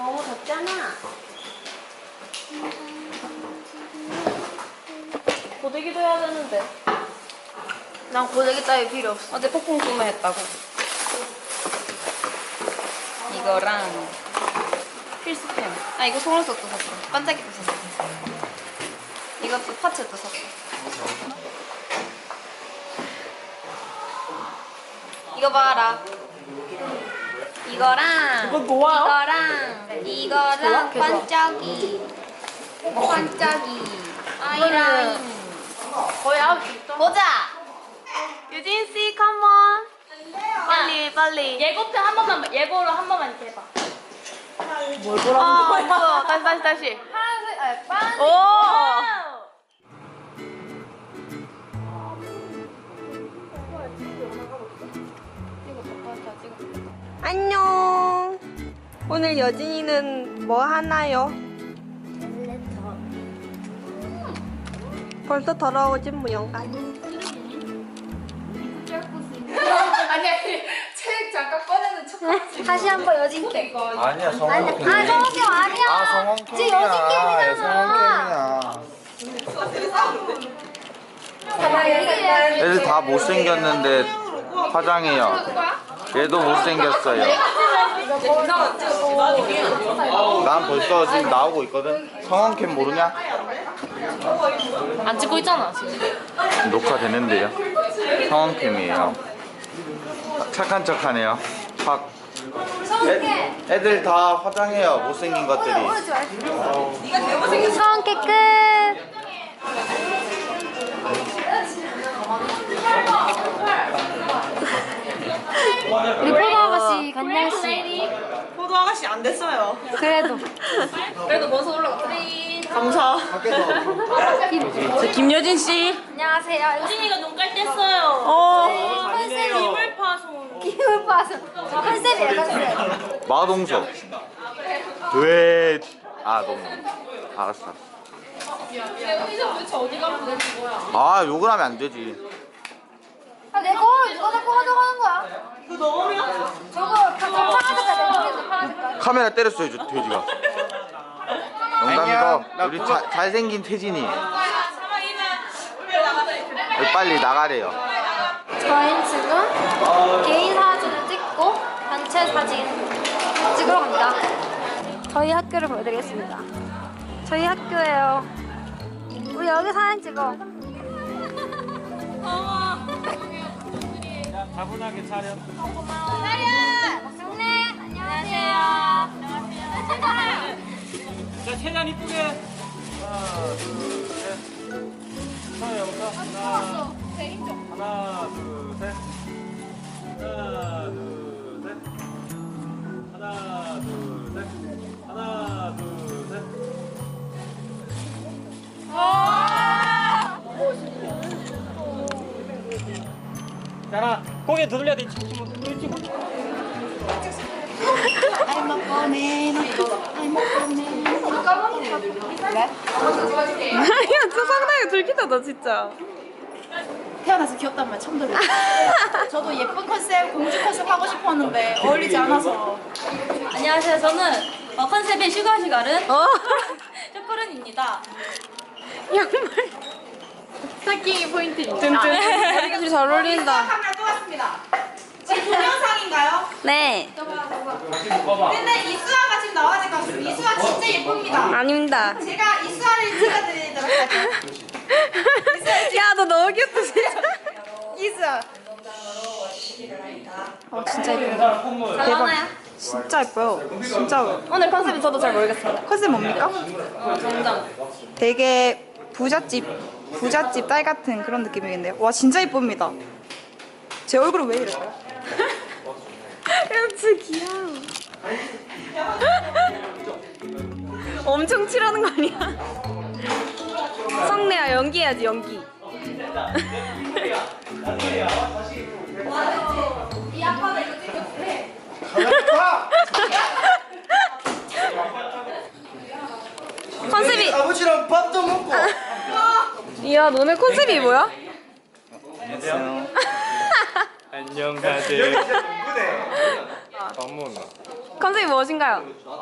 너무 덥잖아. 고데기도 해야 되는데. 난 고데기 따위 필요 없어. 어제 폭풍 구매했다고. 이거랑 필수템. 아 이거 속눈썹도 샀어. 반짝이도 샀어. 이것도 파츠도 샀어. 이거 봐라. 이거랑 이거 뭐야? 이거랑 이거랑 반짝이 반짝이 아이라인 거의 싶다. 보자. 유진 씨, 컴온. 빨리 빨리. 예고편 한 번만 예고로 한 번만 이렇게 해봐. 뭘 보라는 거야? 다시 다시 다시. 파란색 아 파란색. 오. 오늘 여진이는 뭐 하나요? 벌써 더러워진 모양. 아니 아니 책 잠깐 꺼내는 척. 다시 한번 여진께. 아니야 성원 캠. 아, 성경 아니야. 아 성원 쟤 캠이야. 여진 예, 성원 캠이야. 애들 다 못생겼는데 화장해요. 얘도 못생겼어요. 난 벌써 지금 나오고 있거든. 성원 캠 모르냐? 안 찍고 있잖아 지금. 녹화되는데요. 성원 캠이에요. 착한 척하네요. 확. 애, 애들 다 화장해요. 못생긴 것들이. 성깨 끝. 우리 포도 아가씨, 간장 씨. 포도 아가씨 안 됐어요. 그래도. 그래도 벌써 올라갔다. 감사. 김여진 씨. 안녕하세요. 진이가 눈깔 뗐어요. 어. 컨셉이 이물 파손. 기분 봐서 컨셉이야 컨셉. 마동석. 왜? 아 너무. 알았어. 이제 도대체 어디 가면 되는 거야? 아 욕을 하면 안 되지. 아, 내 거 누가 자꾸 가져가는 거야? 그 넣으면 저거 다 파란 색깔 내 쪽에서 파란 색깔. 카메라 때렸어요, 저 돼지가. 농담이고 우리 자, 잘생긴 태진이. 빨리 나가래요. 저희는 지금 개인 사진을 찍고 단체 사진 찍으러 갑니다. 저희 학교를 보여드리겠습니다. 저희 학교예요. 우리 여기 사진 찍어. 차분하게 차려. 네, 안녕하세요. 자, 최대한 이쁘게. 하나, 둘, 셋. 처음부터 하나, 하나, 둘, 셋. 하나, 둘, 셋. 하나, 둘, 셋. 하나, 둘, 셋. 자, 하나, 고개 두들려야 돼. 그렇지. 야, 저 상당히 들키다, 진짜. 태어나서 귀엽단 말 처음 들어요. 저도 예쁜 컨셉, 공주 컨셉 하고 싶었는데 어울리지 않아서. 안녕하세요. 저는 어, 컨셉의 슈가슈가른 어? 초코른입니다. 양말. 스타킹이 포인트입니다. 둘이 잘 어울린다. 왔습니다. 지금 동영상인가요? 네. 근데 이수아가 지금 나와야 될것 같습니다. 이수아 진짜 예쁩니다. 아닙니다. 제가 이수아를 찍어드리도록 할게요. 야, 너 너무 귀엽다, 진짜. 이수야. 어, 진짜 예쁘다. 대박. 진짜 예뻐요. 진짜. 오늘 컨셉이 저도 잘 모르겠습니다. 컨셉 뭡니까? 정장. 되게 부잣집, 부잣집 딸 같은 그런 느낌이겠네요. 와, 진짜 예쁩니다. 제 얼굴은 왜 이럴까요? 진짜 귀여워. 엄청 칠하는 거 아니야? 성내야 연기해야지 연기. 컨셉이 아버지랑 밥도 먹고. 이야 너네 컨셉이 뭐야? 안녕 다들. 밥 먹나? 컨셉이 무엇인가요? 밥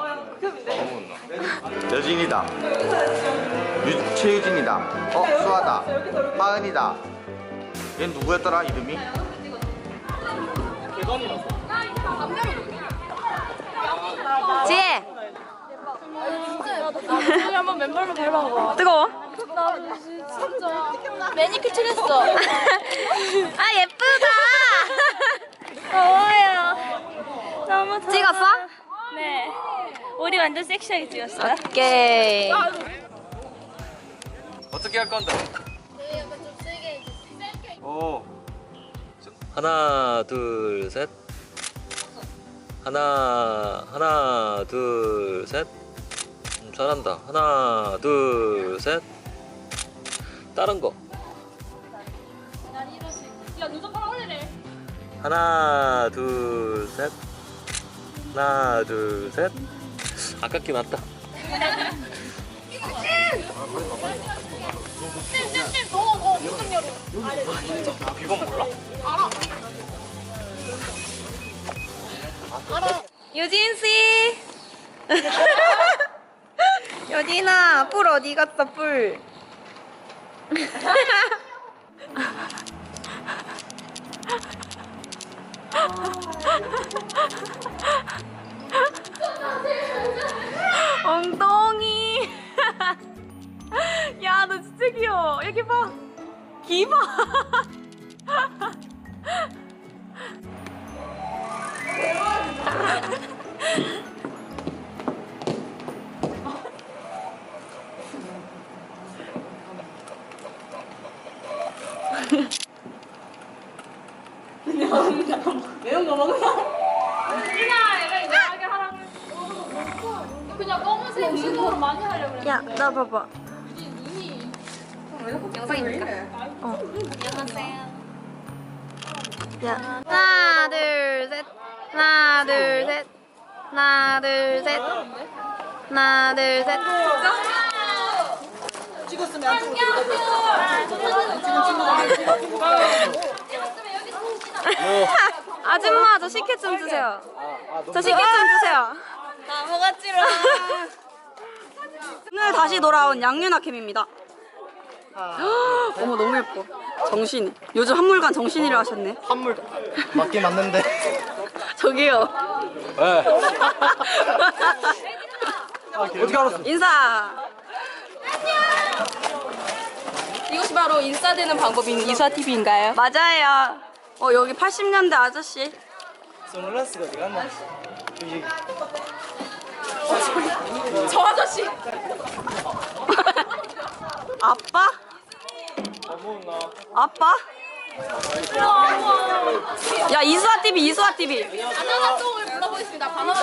먹나? 여진이다. 유, 최유진이다. 어, 수아다. 하은이다. 얘는 누구였더라, 이름이? 지혜 한번 맨발로 밟아봐. 뜨거워 매니큐 칠했어. 아 예쁘다 더워요. 너무 더워. 찍었어? 네. 우리 완전 섹시하게 찍었어요. 오케이 어떻게 할 건데? 오. 하나 둘 셋. 하나 하나 둘 셋. 음, 잘한다. 하나 둘 셋. 다른 거. 하나 둘 셋. 하나 둘 셋. 아깝긴 맞다. 유진 씨. 유진아, 뿔 어디 갔어, 뿔? 엉덩이. 야, 너 진짜 귀여워. 여기 봐. 귀 봐. 많이 하려고 그래. 야, 나 봐봐. 어. 야, 하나, 둘, 셋. 하나, 둘, 셋. 하나, 둘, 셋. 하나, 둘, 셋. 아줌마, 저 식혜 좀 주세요. 저 식혜 좀 주세요. 나무가지로. 오늘 다시 돌아온 양윤아 캠입니다. 어머 너무 예뻐. 정신이. 요즘 한물간 정신이를 하셨네. 한물 맞긴 맞는데. 저기요. 네. 어떻게 알았어? 인사. 이것이 바로 인싸되는 방법인 이사 TV인가요? 맞아요. 어 여기 80년대 아저씨. 선글라스가 어디 갔나? 저 아저씨. 아빠? 아빠? 야 이수아 TV 이수아 TV. 바나나송을 불러보겠습니다. 바나나.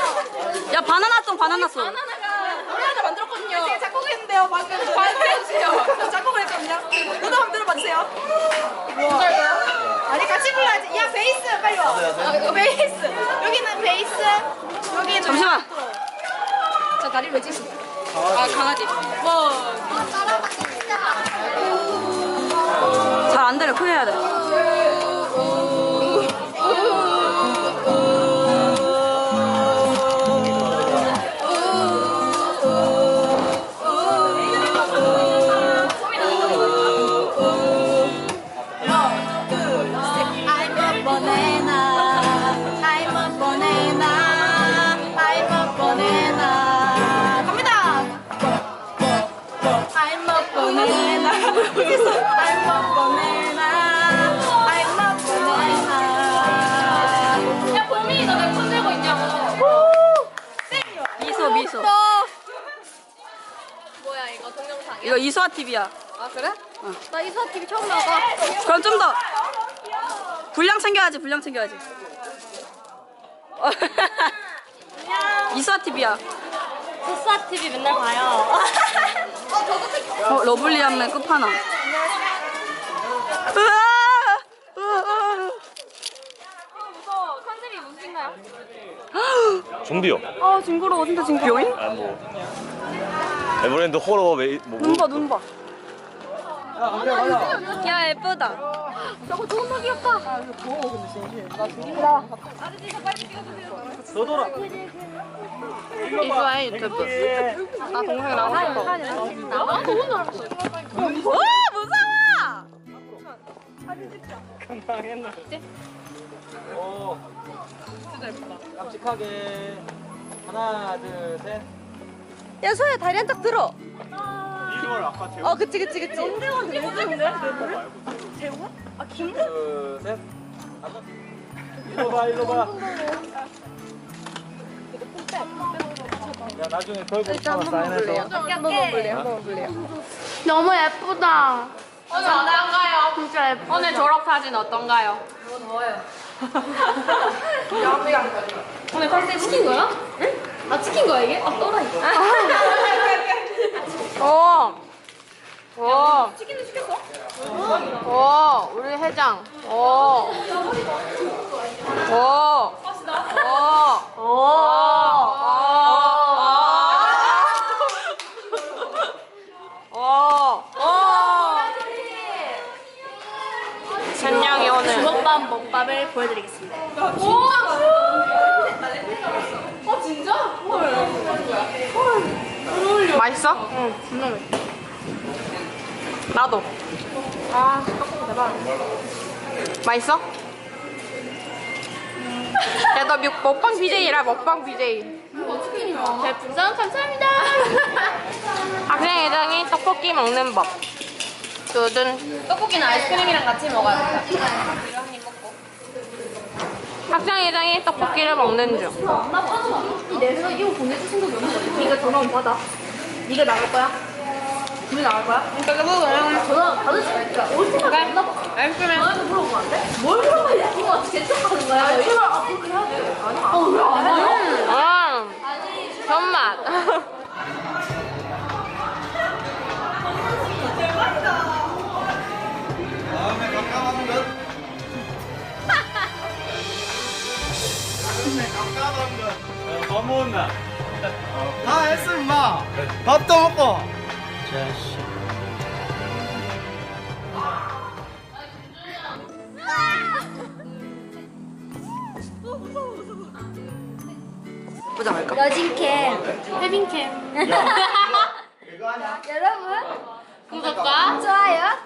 야 바나나 송 바나나 송. 바나나가 노래 하나 만들었거든요. 네, 작곡했는데요. 방금 발표해주세요. 작곡을 했거든요. 노래 한번 들어봐주세요. 아니 같이 불러야지. 야 베이스 빨리 와. 어, 베이스. 여기는 베이스. 여기는 잠시만. 왜 찍었어? 아 강아지. 뭐. 잘안 들려 크게 해야 돼. 이수아 TV야. 아 그래? 나 이사 TV 처음 나가. 그럼 좀 더. 분량 챙겨야지 분량 챙겨야지. 이수아 TV야. 소스아 TV 맨날 봐요. 어, 러블리함의 끝판왕. 좀비요. 아 징그러워 진짜 징그러워. 아 뭐. 에버랜드 호러 메이 뭐. 눈 봐, 눈 봐. 야 예쁘다. 너 돌아. 이수아의 유튜브. 나 동생 나오고 싶어. 오 무서워. 금방 했나? 오. 진짜 예쁘다. 깜찍하게. 하나, 둘, 셋. 야 소야 다리 한 짝 들어. 이걸 아까 재우 어 그치 그치 그치. 둘, 셋. 하나. 일로 봐, 일로 봐. 야, 나중에 걸고 싶어 사인해서. 너무 예쁘다. 오늘 어떤가요? 진짜 예쁘다. 오늘 졸업 사진 어떤가요? 오늘 컨셉 시킨 거야? 응? 아 시킨 거야 이게? 아 또라이. 오. 오. 치킨도 시켰어? 오, 우리 회장. 오. 오. 오. 오. 오. 찬영이 오늘 주먹밥 먹밥을 보여드리겠습니다. 맛있어? 응, 진짜 맛있어. 나도. 아, 대박. 맛있어? 야, 너 육- 먹방 BJ라, 먹방 BJ. 별풍선 감사합니다. 학생 회장이 떡볶이 먹는 법. 두둔. 떡볶이는 아이스크림이랑 같이 먹어야겠다. 학생 회장이 떡볶이를 먹는 중. 내가 이거 보내줄 생각이 없는 거야. 네가 전화 오면 받아. 네가 나갈 거야? 둘이 나갈 거야? 전화 받을 수가 있어. 올 생각 없나 봐. 아이스크림. 너한테 물어보면 안 돼? 뭘 물어봐? 야, 이거 재촉하는 거야? 이걸 아, 그렇게 해야 돼. 아니, 아, 왜안 해요? 음, 손맛. 것밥 먹었나? 다 했어 임마 밥도 먹고 자식. 여진캠, 혜빈캠. 이거 하냐? 여러분, 구독과 좋아요.